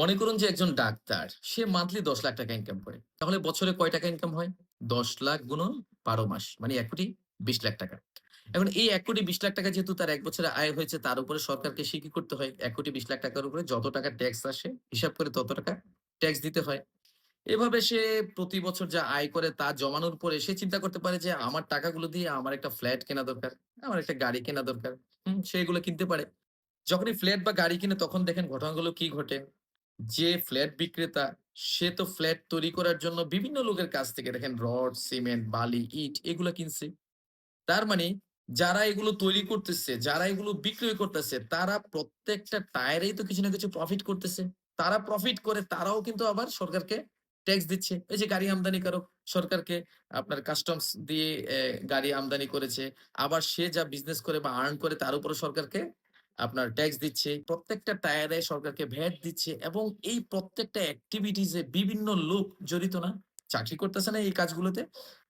মনে করুন যে একজন ডাক্তার, সে মান্থলি দশ লাখ টাকা ইনকাম করে। তাহলে বছরে কয় টাকা ইনকাম হয়? দশ লাখ গুণন বারো মাস মানে এক কোটি বিশ লাখ টাকা। এখন এই এক কোটি বিশ লাখ টাকা যেহেতু তার এক বছরে আয় হয়েছে, তার উপরে সরকারকে সে কি করতে হয়? এক কোটি বিশ লাখ টাকার উপরে যত টাকা ট্যাক্স আসে, হিসাব করে তত টাকা ট্যাক্স দিতে হয়। এভাবে সে প্রতি বছর যা আয় করে তা জমানোর পরে সে চিন্তা করতে পারে যে, আমার টাকাগুলো দিয়ে আমার একটা ফ্ল্যাট কেনা দরকার, আমার একটা গাড়ি কেনা দরকার। হম সেগুলো কিনতে পারে। যখনই ফ্ল্যাট বা গাড়ি কিনে, তখন দেখেন ঘটনাগুলো কি ঘটে? যে ফ্ল্যাট বিক্রেতা, সে তো ফ্ল্যাট তৈরি করার জন্য বিভিন্ন লোকের কাছ থেকে দেখেন রড, সিমেন্ট, বালি, ইট এগুলো কিনছে। তার মানে যারা এগুলো তৈরি করতেছে, যারা এগুলো বিক্রয় করতেছে, তারা প্রত্যেকটা টায়ারেই তো কিছু না কিছু প্রফিট করতেছে। তারা প্রফিট করে, তারাও কিন্তু আবার সরকারকে ট্যাক্স দিচ্ছে। এই যে গাড়ি আমদানি আমদানিকারক সরকারকে আপনার কাস্টমস দিয়ে গাড়ি আমদানি করেছে। আবার সে যা বিজনেস করে বা আর্ন করে, তার উপরে সরকারকে আপনার ট্যাক্স দিচ্ছে, প্রত্যেকটা টায়ারে সরকারকে ভ্যাট দিচ্ছে এবং এই প্রত্যেকটা অ্যাক্টিভিটিসে বিভিন্ন লোক জড়িত না। চাকরি করতেছে না এই কাজগুলোতে।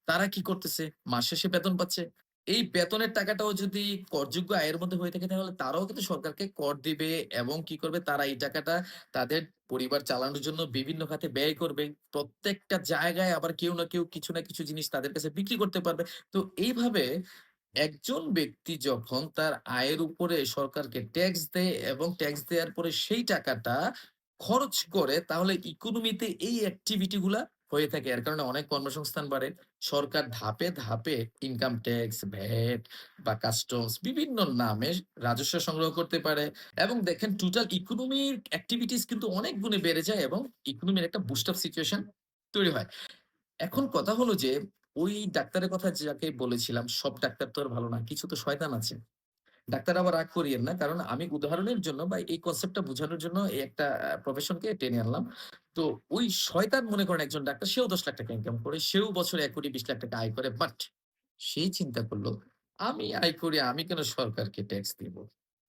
তারা কি করতেছে? মাস শেষে বেতন পাচ্ছে। এই বেতনের টাকাটাও যদি করযোগ্য আয়ের মধ্যে হয়ে থাকে তাহলে তারাও কিন্তু সরকারকে কর দিবে এবং কি করবে? তারা এই টাকাটা তাদের পরিবার চালানোর জন্য বিভিন্ন খাতে ব্যয় করবে। প্রত্যেকটা জায়গায় আবার কেউ না কেউ কিছু না কিছু জিনিস তাদের কাছে বিক্রি করতে পারবে। তো এইভাবে একজন ব্যক্তি যখন তার আয়ের উপরে সরকারকে ট্যাক্স দেয় এবং ট্যাক্স দেওয়ার পরে সেই টাকাটা খরচ করে, তাহলে ইকোনমিতে এই অ্যাক্টিভিটি গুলা হয়ে থাকে। এর কারণে অনেক কর্মসংস্থান বাড়ে। সরকার ধাপে ধাপে ইনকাম ট্যাক্স ভ্যাট বা কাস্টমস বিভিন্ন নামে রাজস্ব সংগ্রহ করতে পারে এবং দেখেন টোটাল ইকোনমির অ্যাক্টিভিটিস কিন্তু অনেক গুণে বেড়ে যায় এবং ইকোনমির একটা বুস্ট আপ সিচুয়েশন তৈরি হয়। এখন কথা হলো যে ওই ডাক্তারের কথা যাকে বলেছিলাম, সব ডাক্তার তো আর ভালো না, কিছু তো শয়তান আছে। ডাক্তার আবার রাগ করিয়েন না, কারণ আমি উদাহরণের জন্য বা এই কনসেপ্টটা বোঝানোর জন্য এই একটা প্রফেশনকে টেনে আনলাম। তো ওই শয়তান মনে করেন একজন ডাক্তার, সেও দশ লাখ টাকা ইনকাম করে, সেও বছরে এক কোটি বিশ লাখ টাকা আয় করে বাট সেই চিন্তা করল, আমি আয় করি, আমি কেন সরকারকে ট্যাক্স দিব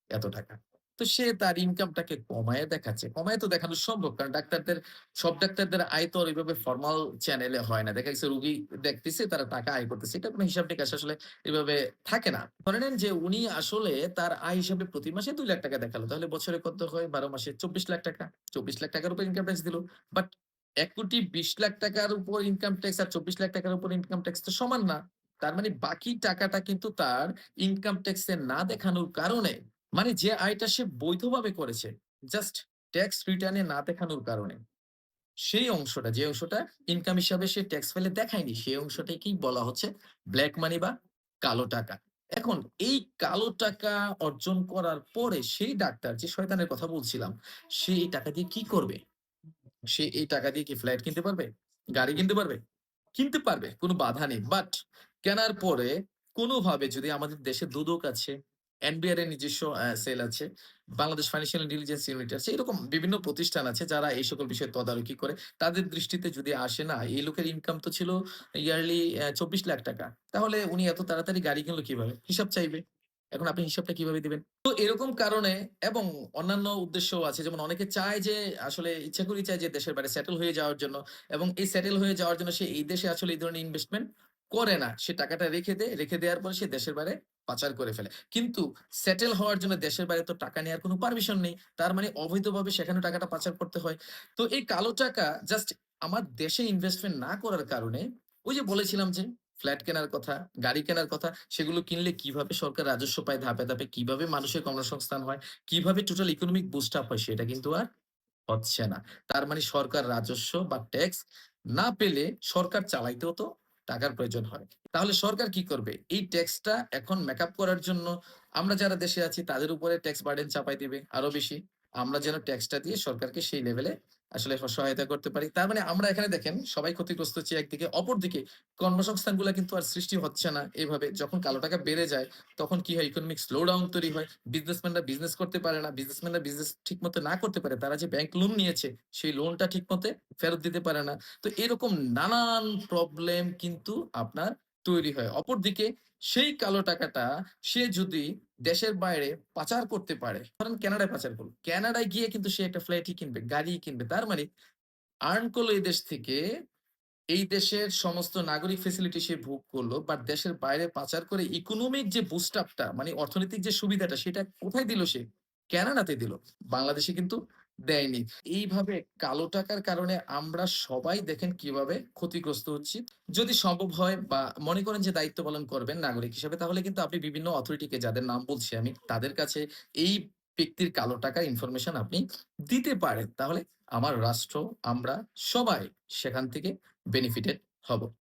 এত টাকা? তো সে তার ইনকামটাকে কমায় দেখাচ্ছে। কমায় তো দেখানো সম্ভব, কারণ ডাক্তারদের, সব ডাক্তারদের আয় তো এইভাবে ফর্মাল চ্যানেলে হয় না। দেখা গেছে রুগী দেখতেছে, তারা টাকা আয় করতেছে। এটা কোনো হিসাব নিকাশ আসলে এভাবে থাকে না। ধরে নেন যে উনি আসলে তার আয় হিসাবে প্রতি মাসে দুই লাখ টাকা দেখাল। তাহলে বছরে কত হয়? বারো মাসে চব্বিশ লাখ টাকা। চব্বিশ লাখ টাকার উপর ইনকাম ট্যাক্স দিল। বাট এক কোটি বিশ লাখ টাকার উপর ইনকাম ট্যাক্স আর চব্বিশ লাখ টাকার উপর ইনকাম ট্যাক্স তো সমান না। তার মানে বাকি টাকাটা কিন্তু তার ইনকাম ট্যাক্সে না দেখানোর কারণে মানে যে আয়টা সে বৈধভাবে করেছে জাস্ট ট্যাক্স রিটার্নে না দেখানোর কারণে। সেই অংশটা, যে অংশটা ইনকাম হিসাবে সে ট্যাক্স ফেলে দেখায়নি, সেই অংশটাকেই বলা হচ্ছে ব্ল্যাক মানি বা কালো টাকা। এখন এই কালো টাকা অর্জন করার পরে সেই ডাক্তার, যে শয়তানের কথা বলছিলাম, সে এই টাকা দিয়ে কি করবে? সে এই টাকা দিয়ে কি ফ্ল্যাট কিনতে পারবে? গাড়ি কিনতে পারবে? কিনতে পারবে, কোনো বাধা নেই। বাট কেনার পরে কোনোভাবে যদি আমাদের দেশে দুদক আছে এনবিআর এর নিজস্ব সেল আছে, বাংলাদেশ ফাইন্যান্সিয়াল ইন্টেলিজেন্স ইউনিট আছে, এরকম বিভিন্ন প্রতিষ্ঠান আছে যারা এই সকল বিষয়ে তদারকি করে। তাদের দৃষ্টিতে যদি আসে না, এই লোকের ইনকাম তো ছিল ইয়ারলি চব্বিশ লাখ টাকা। তাহলে উনি এত তাড়াতাড়ি গাড়ি কিনলো কীভাবে? হিসাব চাইবে। এখন আপনি হিসাবটা কীভাবে দিবেন? তো এরকম কারণে এবং অন্যান্য উদ্দেশ্যও আছে, যেমন অনেকে চায় যে, আসলে ইচ্ছা করি চায় যে দেশের বাইরে সেটেল হয়ে যাওয়ার জন্য এবং এই সেটেল হয়ে যাওয়ার জন্য সে এই দেশে আসলে এই ধরনের ইনভেস্টমেন্ট করে না। সে টাকাটা রেখে দেয়, রেখে দেওয়ার পর সে দেশের বাইরে পাচার করে ফেলে। কিন্তু সেটেল হওয়ার জন্য দেশের বাইরে তো টাকা নেওয়ার কোনো পারমিশন নেই। তার মানে অবৈধভাবে সেখানে টাকাটা পাচার করতে হয়। তো এই কালো টাকা জাস্ট আমার দেশে ইনভেস্টমেন্ট না করার কারণে ওই যে বলেছিলাম যে ফ্ল্যাট কেনার কথা, গাড়ি কেনার কথা, সেগুলো কিনলে কীভাবে সরকার রাজস্ব পায় ধাপে ধাপে, কীভাবে মানুষের কর্মসংস্থান হয়, কীভাবে টোটাল ইকোনমিক বুস্ট আপ হয় সেটা কিন্তু আর হচ্ছে না। তার মানে সরকার রাজস্ব বা ট্যাক্স না পেলে সরকার চালাইতেও তো টাকার প্রয়োজন হয়। তাহলে সরকার কি করবে? এই ট্যাক্সটা এখন মেকআপ করার জন্য আমরা যারা দেশে আছি, তাদের উপরে ট্যাক্স বার্ডেন চাপাই দিবে আরও বেশি। আমরা যেন ট্যাক্সটা দিয়ে সরকারকে সেই লেভেলে আসলে সহায়তা করতে পারি। তার মানে আমরা এখানে দেখেন, সবাই ক্ষতিগ্রস্ত হচ্ছে একদিকে, অপরদিকে কর্মসংস্থানগুলো কিন্তু আর সৃষ্টি হচ্ছে না। এইভাবে যখন কালো টাকা বেড়ে যায়, তখন কি হয়? ইকোনমিক স্লো ডাউন তৈরি হয়। বিজনেসম্যানরা বিজনেস করতে পারে না। বিজনেসম্যানরা বিজনেস ঠিক মতো না করতে পারে, তারা যে ব্যাংক লোন নিয়েছে, সেই লোনটা ঠিক মতো ফেরত দিতে পারে না। তো এরকম নানান প্রবলেম কিন্তু আপনার তৈরি হয়। অপরদিকে সেই কালো টাকাটা সে যদি দেশের বাইরে পাচার করতে পারে, ধরেন কানাডায় পাচার করল। কানাডায় গিয়ে কিন্তু সে একটা ফ্ল্যাটই কিনবে, গাড়ি কিনবে। তার মানে আর্ন করল এই দেশ থেকে, এই দেশের সমস্ত নাগরিক ফেসিলিটি সে ভোগ করল বাট দেশের বাইরে পাচার করে ইকোনমিক যে বুস্ট আপটা মানে অর্থনৈতিক যে সুবিধাটা, সেটা কোথায় দিল সে? কানাডাতে দিল। বাংলাদেশে কিন্তু দেয়নি। এইভাবে কালো টাকার কারণে আমরা সবাই দেখেন কীভাবে ক্ষতিগ্রস্ত হচ্ছি। যদি সম্ভব হয় বা মনে করেন যে দায়িত্ব পালন করবেন নাগরিক হিসেবে তাহলে কিন্তু আপনি বিভিন্ন অথরিটিকে যাদের নাম বলছি আমি তাদের কাছে এই ব্যক্তির কালো টাকার ইনফরমেশন আপনি দিতে পারেন। তাহলে আমার রাষ্ট্র, আমরা সবাই সেখান থেকে বেনিফিটেড হব।